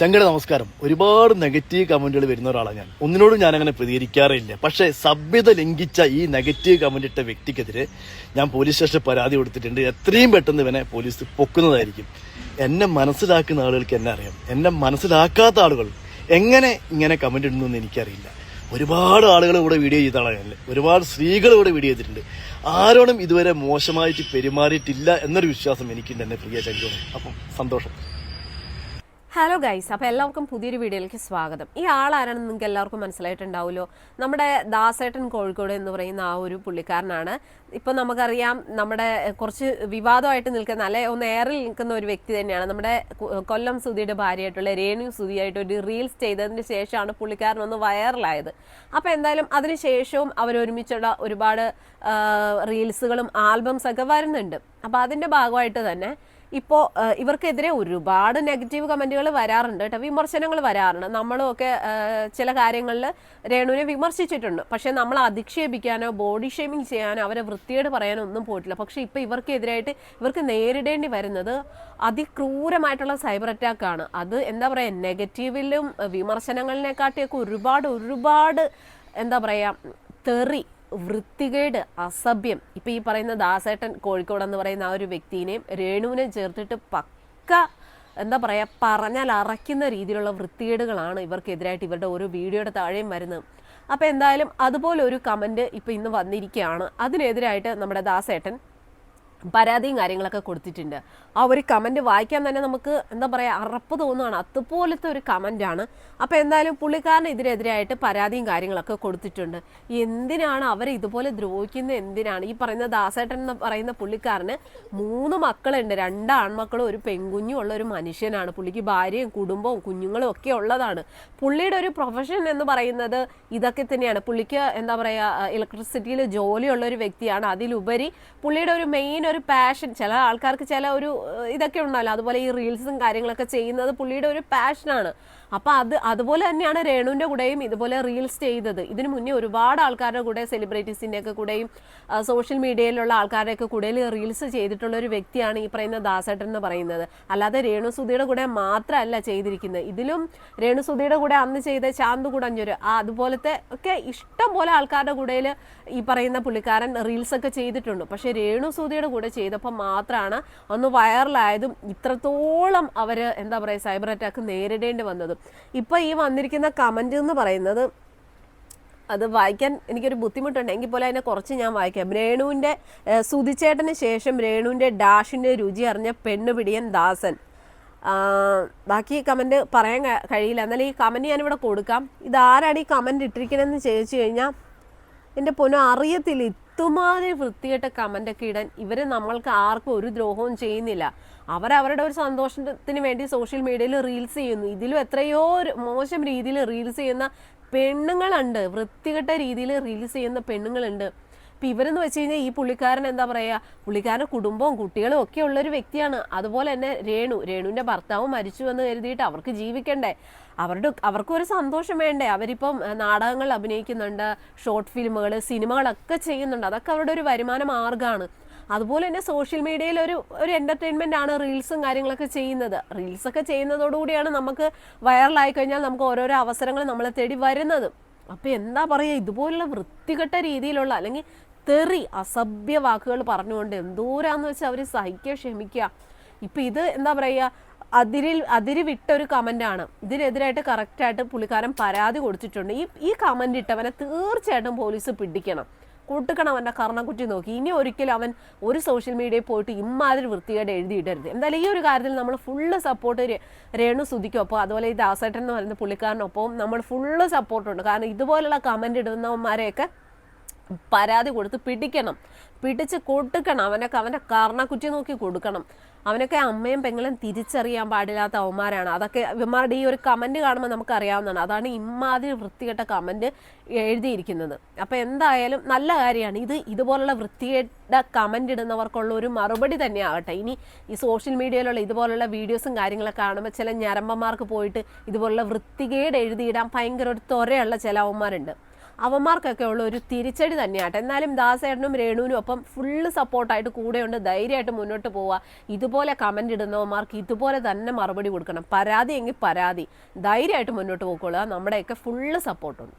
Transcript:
ചങ്കട നമസ്കാരം. ഒരുപാട് നെഗറ്റീവ് കമന്റുകൾ വരുന്ന ഒരാളാണ് ഞാൻ. ഒന്നിനോടും ഞാൻ അങ്ങനെ പ്രതികരിക്കാറില്ല പക്ഷേ സഭ്യത ലംഘിച്ച ഈ നെഗറ്റീവ് കമന്റ് ഇട്ട വ്യക്തിക്കെതിരെ ഞാൻ പോലീസ് സ്റ്റേഷനിൽ പരാതി കൊടുത്തിട്ടുണ്ട്. എത്രയും പെട്ടെന്ന് ഇവനെ പോലീസ് പൊക്കുന്നതായിരിക്കും. എന്നെ മനസ്സിലാക്കുന്ന ആളുകൾക്ക് എന്നെ അറിയാം. എന്നെ മനസ്സിലാക്കാത്ത ആളുകൾ എങ്ങനെ ഇങ്ങനെ കമന്റ് ഇടുന്നു എനിക്കറിയില്ല. ഒരുപാട് ആളുകൾ ഇവിടെ വീഡിയോ ചെയ്ത ആളാണ് ഒരുപാട് സ്ത്രീകൾ ഇവിടെ വീഡിയോ ചെയ്തിട്ടുണ്ട്. ആരോടും ഇതുവരെ മോശമായിട്ട് പെരുമാറിയിട്ടില്ല എന്നൊരു വിശ്വാസം എനിക്കുണ്ട് എന്നെ പ്രിയ ചങ്കോണം അപ്പം സന്തോഷം. ഹലോ ഗൈസ് അപ്പോൾ എല്ലാവർക്കും പുതിയൊരു വീഡിയോയിലേക്ക് സ്വാഗതം. ഈ ആളാരാണെന്ന് നിങ്ങൾക്ക് എല്ലാവർക്കും മനസ്സിലായിട്ടുണ്ടാവുമല്ലോ. നമ്മുടെ ദാസേട്ടൻ കോഴിക്കോട് എന്ന് പറയുന്ന ആ ഒരു പുള്ളിക്കാരനാണ്. ഇപ്പോൾ നമുക്കറിയാം നമ്മുടെ കുറച്ച് വിവാദമായിട്ട് നിൽക്കുന്ന അല്ലെ ഒന്ന് എയറിൽ നിൽക്കുന്ന ഒരു വ്യക്തി തന്നെയാണ്. നമ്മുടെ കൊല്ലം സുധിയുടെ ഭാര്യയായിട്ടുള്ള രേണു സുധിയായിട്ട് ഒരു റീൽസ് ചെയ്തതിന് ശേഷമാണ് പുള്ളിക്കാരൻ ഒന്ന് വൈറലായത് അപ്പോൾ എന്തായാലും അതിന് ശേഷവും അവരൊരുമിച്ചുള്ള ഒരുപാട് റീൽസുകളും ആൽബംസ് ഒക്കെ വരുന്നുണ്ട്. അപ്പോൾ അതിന്റെ ഭാഗമായിട്ട് തന്നെ ഇപ്പോൾ ഇവർക്കെതിരെ ഒരുപാട് നെഗറ്റീവ് കമന്റുകൾ വരാറുണ്ട് കേട്ടോ വിമർശനങ്ങൾ വരാറുണ്ട്. നമ്മളും ഒക്കെ ചില കാര്യങ്ങളിൽ രേണുവിനെ വിമർശിച്ചിട്ടുണ്ട്. പക്ഷേ നമ്മൾ അധിക്ഷേപിക്കാനോ ബോഡി ഷേമിങ് ചെയ്യാനോ അവരെ വൃത്തിയോട് പറയാനോ ഒന്നും പോയിട്ടില്ല. പക്ഷേ ഇപ്പോൾ ഇവർക്കെതിരായിട്ട് ഇവർക്ക് നേരിടേണ്ടി വരുന്നത് അതിക്രൂരമായിട്ടുള്ള സൈബർ അറ്റാക്കാണ് അത് എന്താ പറയുക നെഗറ്റീവിലും വിമർശനങ്ങളിനെക്കാട്ടിയൊക്കെ ഒരുപാട് ഒരുപാട് എന്താ പറയുക തെറി വൃത്തികേട് അസഭ്യം. ഇപ്പം ഈ പറയുന്ന ദാസേട്ടൻ കോഴിക്കോട് എന്ന് പറയുന്ന ആ ഒരു വ്യക്തിനെയും രേണുവിനെയും ചേർത്തിട്ട് പക്ക എന്താ പറയുക പറഞ്ഞാൽ അറയ്ക്കുന്ന രീതിയിലുള്ള വൃത്തികേടുകളാണ് ഇവർക്കെതിരായിട്ട് ഇവരുടെ ഓരോ വീഡിയോയുടെ താഴെയും വരുന്നത്. അപ്പോൾ എന്തായാലും അതുപോലെ ഒരു കമന്റ് ഇപ്പൊ ഇന്ന് വന്നിരിക്കുകയാണ്. അതിനെതിരായിട്ട് നമ്മുടെ ദാസേട്ടൻ പരാതിയും കാര്യങ്ങളൊക്കെ കൊടുത്തിട്ടുണ്ട്. ആ ഒരു കമന്റ് വായിക്കാൻ തന്നെ നമുക്ക് എന്താ പറയുക അറപ്പ് തോന്നുകയാണ് അതുപോലത്തെ ഒരു കമന്റാണ് അപ്പോൾ എന്തായാലും പുള്ളിക്കാരന് ഇതിനെതിരായിട്ട് പരാതിയും കാര്യങ്ങളൊക്കെ കൊടുത്തിട്ടുണ്ട്. എന്തിനാണ് അവർ ഇതുപോലെ ദ്രോഹിക്കുന്നത്? എന്തിനാണ്? ഈ പറയുന്ന ദാസേട്ടൻ എന്ന് പറയുന്ന പുള്ളിക്കാരന് മൂന്ന് മക്കളുണ്ട്. രണ്ട് ആൺമക്കളും ഒരു പെൺകുഞ്ഞും ഉള്ള ഒരു മനുഷ്യനാണ്. പുള്ളിക്ക് ഭാര്യയും കുടുംബവും കുഞ്ഞുങ്ങളും ഒക്കെ ഉള്ളതാണ്. പുള്ളിയുടെ ഒരു പ്രൊഫഷൻ എന്ന് പറയുന്നത് ഇതൊക്കെ തന്നെയാണ്. പുള്ളിക്ക് എന്താ പറയുക ഇലക്ട്രിസിറ്റിയിൽ ജോലിയുള്ള ഒരു വ്യക്തിയാണ്. അതിലുപരി പുള്ളിയുടെ ഒരു മെയിൻ ഒരു പാഷൻ ചില ആൾക്കാർക്ക് ചില ഒരു ഇതൊക്കെ ഉണ്ടാവില്ല അതുപോലെ ഈ റീൽസും കാര്യങ്ങളൊക്കെ ചെയ്യുന്നത് പുള്ളിയുടെ ഒരു പാഷനാണ് അപ്പൊ അത് അതുപോലെ തന്നെയാണ് രേണുവിന്റെ കൂടെയും ഇതുപോലെ റീൽസ് ചെയ്തത്. ഇതിനു മുന്നേ ഒരുപാട് ആൾക്കാരുടെ കൂടെ സെലിബ്രിറ്റീസിന്റെ ഒക്കെ കൂടെയും സോഷ്യൽ മീഡിയയിലുള്ള ആൾക്കാരുടെ ഒക്കെ കൂടെ റീൽസ് ചെയ്തിട്ടുള്ള ഒരു വ്യക്തിയാണ് ഈ പറയുന്ന ദാസേട്ടൻ എന്ന് പറയുന്നത്. അല്ലാതെ രേണു സുധിയുടെ കൂടെ മാത്രമല്ല ചെയ്തിരിക്കുന്നത്. ഇതിലും രേണു സുധിയുടെ കൂടെ അന്ന് ചെയ്ത ചാന്ത് കുടഞ്ഞൊരു ആ അതുപോലത്തെ ഒക്കെ ഇഷ്ടം പോലെ ആൾക്കാരുടെ കൂടെ ഈ പറയുന്ന പുള്ളിക്കാരൻ റീൽസ് ഒക്കെ ചെയ്തിട്ടുണ്ട്. പക്ഷേ രേണു സുധിയുടെ കൂടെ ചെയ്തപ്പോൾ മാത്രമാണ് ഒന്ന് വൈറലായതും ഇത്രത്തോളം അവർ എന്താ പറയുക സൈബർ അറ്റാക്ക് നേരിടേണ്ടി വന്നതും. ഇപ്പോൾ ഈ വന്നിരിക്കുന്ന കമന്റ് എന്ന് പറയുന്നത് അത് വായിക്കാൻ എനിക്കൊരു ബുദ്ധിമുട്ടുണ്ട്. എങ്കിൽ പോലെ അതിനെ കുറച്ച് ഞാൻ വായിക്കാം. രേണുവിന്റെ സുതിച്ചേട്ടന് ശേഷം രേണുവിന്റെ ഡാഷിന്റെ രുചി അറിഞ്ഞ പെണ്ണുപിടിയൻ ദാസൻ. ബാക്കി കമന്റ് പറയാൻ കഴിയില്ല. എന്നാലും ഈ കമന്റ് ഞാനിവിടെ കൊടുക്കാം. ഇതാരാണ് ഈ കമന്റ് ഇട്ടിരിക്കണമെന്ന് ചോദിച്ചു കഴിഞ്ഞാൽ എന്റെ പൊന്നു അറിയത്തില്ല ഇത്തുമാതിരി വൃത്തികെട്ട കമന്റൊക്കെ ഇടാൻ ഇവർ നമ്മൾക്ക് ആർക്കും ഒരു ദ്രോഹവും ചെയ്യുന്നില്ല. അവരവരുടെ ഒരു സന്തോഷത്തിന് വേണ്ടി സോഷ്യൽ മീഡിയയിൽ റീൽസ് ചെയ്യുന്നു. ഇതിലും എത്രയോ മോശം രീതിയിൽ റീൽസ് ചെയ്യുന്ന പെണ്ണുങ്ങളുണ്ട്. വൃത്തികെട്ട രീതിയിൽ റീൽസ് ചെയ്യുന്ന പെണ്ണുങ്ങളുണ്ട്. ഇപ്പം ഇവരെന്ന് വെച്ച് കഴിഞ്ഞാൽ ഈ പുള്ളിക്കാരൻ എന്താ പറയുക പുള്ളിക്കാരൻ കുടുംബവും കുട്ടികളും ഒക്കെ ഉള്ള ഒരു വ്യക്തിയാണ്. അതുപോലെ തന്നെ രേണു രേണുവിന്റെ ഭർത്താവ് മരിച്ചു എന്ന് കരുതിയിട്ട് അവർക്ക് ജീവിക്കണ്ടേ? അവരുടെ അവർക്കും ഒരു സന്തോഷം വേണ്ടേ? അവരിപ്പം നാടകങ്ങൾ അഭിനയിക്കുന്നുണ്ട് ഷോർട്ട് ഫിലിമുകൾ സിനിമകളൊക്കെ ചെയ്യുന്നുണ്ട്. അതൊക്കെ അവരുടെ ഒരു വരുമാന മാർഗമാണ് അതുപോലെ തന്നെ സോഷ്യൽ മീഡിയയിൽ ഒരു ഒരു എന്റർടൈൻമെന്റ് ആണ് റീൽസും കാര്യങ്ങളൊക്കെ ചെയ്യുന്നത്. റീൽസൊക്കെ ചെയ്യുന്നതോടുകൂടിയാണ് നമുക്ക് വൈറലായി കഴിഞ്ഞാൽ നമുക്ക് ഓരോരോ അവസരങ്ങൾ നമ്മളെ തേടി വരുന്നത്. അപ്പോൾ എന്താ പറയുക ഇതുപോലുള്ള വൃത്തികെട്ട രീതിയിലുള്ള അല്ലെങ്കിൽ തെറി അസഭ്യ വാക്കുകൾ പറഞ്ഞുകൊണ്ട് എന്തോരാന്ന് വെച്ചാൽ അവർ സഹിക്കുക ക്ഷമിക്കുക ഇപ്പം ഇത് എന്താ പറയുക അതിരിൽ അതിരി വിട്ട ഒരു കമന്റാണ് ഇതിനെതിരായിട്ട് കറക്റ്റായിട്ട് പുള്ളിക്കാരൻ പരാതി കൊടുത്തിട്ടുണ്ട്. ഈ ഈ കമന്റ് ഇട്ടവനെ തീർച്ചയായിട്ടും പോലീസ് പിടിക്കണം. കൂട്ടുക്കണം അവന്റെ കർണക്കുറ്റി നോക്കി. ഇനി ഒരിക്കലും അവൻ ഒരു സോഷ്യൽ മീഡിയയിൽ പോയിട്ട് ഇമ്മാതിരി വൃത്തികേട് എഴുതിയിടരുത്. എന്തായാലും ഈ ഒരു കാര്യത്തിൽ നമ്മൾ ഫുള്ള് സപ്പോർട്ട് രേണു സുധിക്കൊപ്പം അതുപോലെ ഈ ദാസേട്ടൻ എന്ന് പറയുന്ന പുള്ളിക്കാരനൊപ്പം നമ്മൾ ഫുള്ള് സപ്പോർട്ടുണ്ട്. കാരണം ഇതുപോലുള്ള കമന്റ് ഇടുന്നവന്മാരെയൊക്കെ പരാതി കൊടുത്ത് പിടിക്കണം. പിടിച്ച് കൊടുക്കണം. അവനൊക്കെ അവന്റെ കർണക്കുറ്റി നോക്കി കൊടുക്കണം. അവനൊക്കെ അമ്മയും പെങ്ങളും തിരിച്ചറിയാൻ പാടില്ലാത്ത അവന്മാരാണ്. അതൊക്കെ ഇവന്മാരുടെ ഈ ഒരു കമന്റ് കാണുമ്പോൾ നമുക്ക് അറിയാവുന്നതാണ് അതാണ് ഇമ്മാതിരി വൃത്തികെട്ട കമന്റ് എഴുതിയിരിക്കുന്നത്. അപ്പോൾ എന്തായാലും നല്ല കാര്യമാണ്. ഇത് ഇതുപോലുള്ള വൃത്തികെട്ട കമന്റ് ഇടുന്നവർക്കുള്ള ഒരു മറുപടി തന്നെ ആകട്ടെ ഇനി ഈ സോഷ്യൽ മീഡിയയിലുള്ള ഇതുപോലുള്ള വീഡിയോസും കാര്യങ്ങളൊക്കെ കാണുമ്പോൾ ചില ഞരമ്പന്മാർക്ക് പോയിട്ട് ഇതുപോലുള്ള വൃത്തികേട് എഴുതിയിടാൻ ഭയങ്കര ഒരു ത്വരയുള്ള ചില അവന്മാരുണ്ട്. അവന്മാർക്കൊക്കെ ഉള്ള ഒരു തിരിച്ചടി തന്നെയാട്ടെ. എന്നാലും ദാസേട്ടനും രേണുവിനും ഒപ്പം ഫുള്ള് സപ്പോർട്ടായിട്ട് കൂടെയുണ്ട്. ധൈര്യമായിട്ട് മുന്നോട്ട് പോവുക. ഇതുപോലെ കമന്റ് ഇടുന്നവന്മാർക്ക് ഇതുപോലെ തന്നെ മറുപടി കൊടുക്കണം. പരാതി എങ്കിൽ പരാതി. ധൈര്യമായിട്ട് മുന്നോട്ട് പോയിക്കൊള്ളുക. നമ്മുടെയൊക്കെ ഫുള്ള് സപ്പോർട്ടുണ്ട്